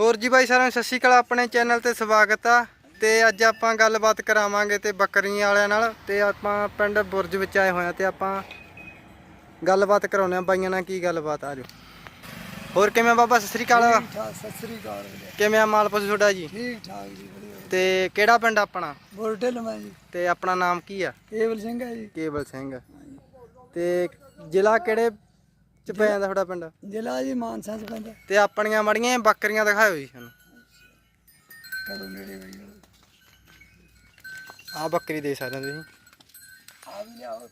ਹੋਰ ਜੀ ਬਾਈ ਸਾਰਿਆਂ ਨੂੰ ਸਤਿ ਸ਼੍ਰੀ ਅਕਾਲ ਆਪਣੇ ਚੈਨਲ ਤੇ ਸਵਾਗਤ ਆ। ਤੇ ਅੱਜ ਆਪਾਂ ਗੱਲਬਾਤ ਕਰਾਵਾਂਗੇ ਤੇ ਬੱਕਰੀਆਂ ਵਾਲਿਆਂ ਨਾਲ ਤੇ ਆਪਾਂ ਪਿੰਡ ਬੁਰਜ ਵਿੱਚ ਆਏ ਹੋਏ ਆ ਤੇ ਆਪਾਂ ਗੱਲਬਾਤ ਕਰਾਉਂਦੇ ਆ। ਬਾਈਆਂ ਨਾਲ ਕੀ ਗੱਲਬਾਤ ਆ ਜੋ ਹੋਰ ਕਿਵੇਂ ਬਾਬਾ? ਸਤਿ ਸ਼੍ਰੀ ਅਕਾਲ। ਠੀਕ ਠਾਕ ਸਤਿ ਸ੍ਰੀ ਅਕਾਲ ਵੀਰੇ। ਕਿਵੇਂ ਆ ਮਾਲ ਪਸ਼ੂ ਤੁਹਾਡਾ ਜੀ? ਠੀਕ ਠਾਕ ਜੀ ਵਧੀਆ ਤੇ ਕਿਹੜਾ ਪਿੰਡ ਆਪਣਾ? ਬੋਰਟੇ ਲਮਾ ਜੀ। ਤੇ ਆਪਣਾ ਨਾਮ ਕੀ ਆ? ਕੇਵਲ ਸਿੰਘ ਹੈ ਜੀ। ਕੇਵਲ ਸਿੰਘ। ਤੇ ਜ਼ਿਲ੍ਹਾ ਕਿਹੜੇ ਚ ਪੈ ਜਾਂਦਾ ਤੁਹਾਡਾ ਪਿੰਡ? ਜ਼ਿਲ੍ਹਾ ਜੀ ਮਾਨਸਾ ਚ ਪੈਂਦਾ ਤੇ ਆਪਣੀਆਂ ਮੜੀਆਂ ਬੱਕਰੀਆਂ ਦਿਖਾਇਓ ਜੀ ਸਾਨੂੰ। ਕਰੋ ਨੇੜੇ ਬਈ ਆ ਬੱਕਰੀ ਦੇ ਸਕਦੇ ਤੁਸੀਂ। ਆ ਵੀ ਲਿਆਓ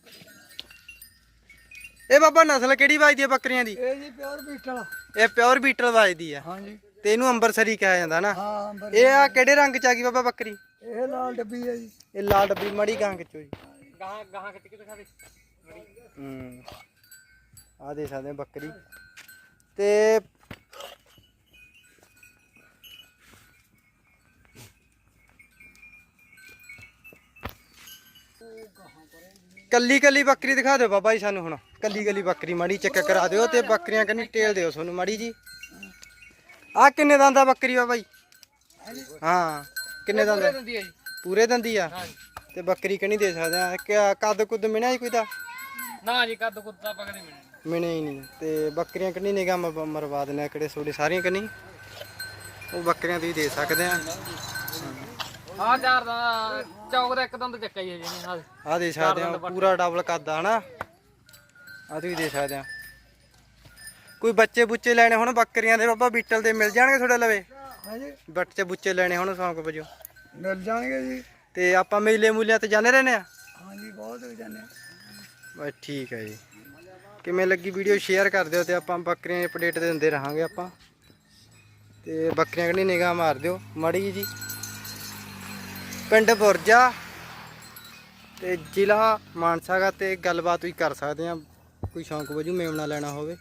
ਇਹ ਬਾਬਾ ਨਸਲ ਕਿਹੜੀ ਵੱਜਦੀ ਹੈ ਬੱਕਰੀਆਂ ਦੀ? ਇਹ ਜੀ ਪਿਓਰ ਬੀਟਲ ਇਹ ਪਿਓਰ ਬੀਟਲ ਵੱਜਦੀ ਆ। ਹਾਂ ਜੀ ਤੇ ਇਹਨੂੰ ਅੰਬਰਸਰੀ ਕਿਹਾ ਜਾਂਦਾ ਨਾ ਹਾਂ ਅੰਬਰ ਇਹ ਆ ਕਿਹੜੇ ਰੰਗ ਚ ਆ ਗਈ ਬਾਬਾ ਬੱਕਰੀ? ਇਹ ਲਾਲ ਡੱਬੀ ਹੈ ਜੀ। ਇਹ ਲਾਲ ਡੱਬੀ ਮੜੀ ਗਾਂ ਖਿੱਚੋ ਜੀ। ਗਾਹਾਂ ਗਾਹਾਂ ਕਿੱਥੇ ਕਿੱਥੇ ਖਾਦੇ ਹੂੰ। ਆ ਦੇ ਸਕਦੇ ਹੋ ਬੱਕਰੀ। ਤੇ ਕੱਲੀ ਕੱਲੀ ਬੱਕਰੀ ਦਿਖਾ ਦਿਓ ਬਾਬਾ ਜੀ ਸਾਨੂੰ ਹੁਣ। ਕੱਲੀ ਕੱਲੀ ਬੱਕਰੀ ਮਾੜੀ ਚੈੱਕ ਕਰਾ ਦਿਓ ਤੇ ਬੱਕਰੀਆਂ ਕੰਨੀ ਟੇਲ ਦਿਓ ਤੁਹਾਨੂੰ ਮਾੜੀ ਜੀ। ਆ ਕਿੰਨੇ ਦੰਦ ਆ ਬੱਕਰੀ ਬਾਬਾ ਜੀ? ਹਾਂ ਕਿੰਨੇ ਦੰਦ ਆ? ਪੂਰੇ ਦੰਦੀ ਆ ਤੇ ਬੱਕਰੀ ਕਣੀ ਦੇ ਸਕਦੇ ਆ। ਕੱਦ ਕੁੱਦ ਮਿਣਿਆ ਜੀ ਕੋਈ ਦਾ ਨਾ ਜੀ ਕੱਦ ਕੁੱਤਾ ਪਕੜੇ ਮੈਨੂੰ ਮਿਣੇ ਹੀ ਨਹੀਂ। ਤੇ ਬੱਕਰੀਆਂ ਕੰਨੀ ਨਿਗਾਹ ਮ- ਮਰਵਾ ਦੇਣਾ ਕਿਹੜੇ ਸੋਡੇ ਸਾਰੀਆਂ ਕੰਨੀ? ਉਹ ਬੱਕਰੀਆਂ ਤੁਸੀਂ ਦੇ ਸਕਦੇ ਆ। ਆ ਚਾਰ ਦਾ ਚੌਕ ਦਾ ਇੱਕ ਦੰਦ ਚੱਕਾ ਹੀ ਹੈ ਜੀ ਹਾਂ ਆ ਦੇ ਸਕਦੇ ਆ ਪੂਰਾ ਡਬਲ ਕੱਦ ਆ ਹਨਾ? ਆ ਤੁਸੀਂ ਦੇ ਸਕਦੇ ਆ। ਕੋਈ ਬੱਚੇ ਬੁੱਚੇ ਲੈਣੇ ਹੁਣ ਬੱਕਰੀਆਂ ਦੇ ਬਾਬਾ ਬੀਟਲ ਦੇ ਮਿਲ ਜਾਣਗੇ ਤੁਹਾਡੇ ਲਵੇ? ਹਾਂਜੀ। ਬੱਚੇ ਬੁੱਚੇ ਲੈਣੇ ਹੁਣ ਸ਼ੌਂਕ ਵਜੋਂ। ਮਿਲ ਜਾਣਗੇ ਜੀ। ਤੇ ਆਪਾਂ ਮੇਲੇ ਮੂਲਿਆਂ ਤੇ ਜਾਂਦੇ ਰਹਿੰਦੇ ਆ? ਹਾਂਜੀ ਬਹੁਤ ਹੋ ਜਾਂਦੇ ਬਸ ਠੀਕ ਹੈ ਜੀ। ਕਿਵੇਂ ਲੱਗੀ ਵੀਡੀਓ ਸ਼ੇਅਰ ਕਰ ਦਿਓ ਤੇ ਆਪਾਂ ਬੱਕਰੀਆਂ ਦੀ ਅਪਡੇਟ ਦਿੰਦੇ ਰਹਾਂਗੇ ਆਪਾਂ। ਤੇ ਬੱਕਰੀਆਂ ਕਨੀ ਨਿਗਾਹ ਮਾਰ ਦਿਓ, ਮਾੜੀ ਜੀ। ਪਿੰਡ ਬੁਰਜਾ ਤੇ ਜ਼ਿਲ੍ਹਾ ਮਾਨਸਾ ਤੇ ਗੱਲਬਾਤ ਵੀ ਕਰ ਸਕਦੇ ਆ ਕੋਈ ਸ਼ੌਂਕ ਵਜੋਂ ਮੇਮਣਾ ਲੈਣਾ ਹੋਵੇ।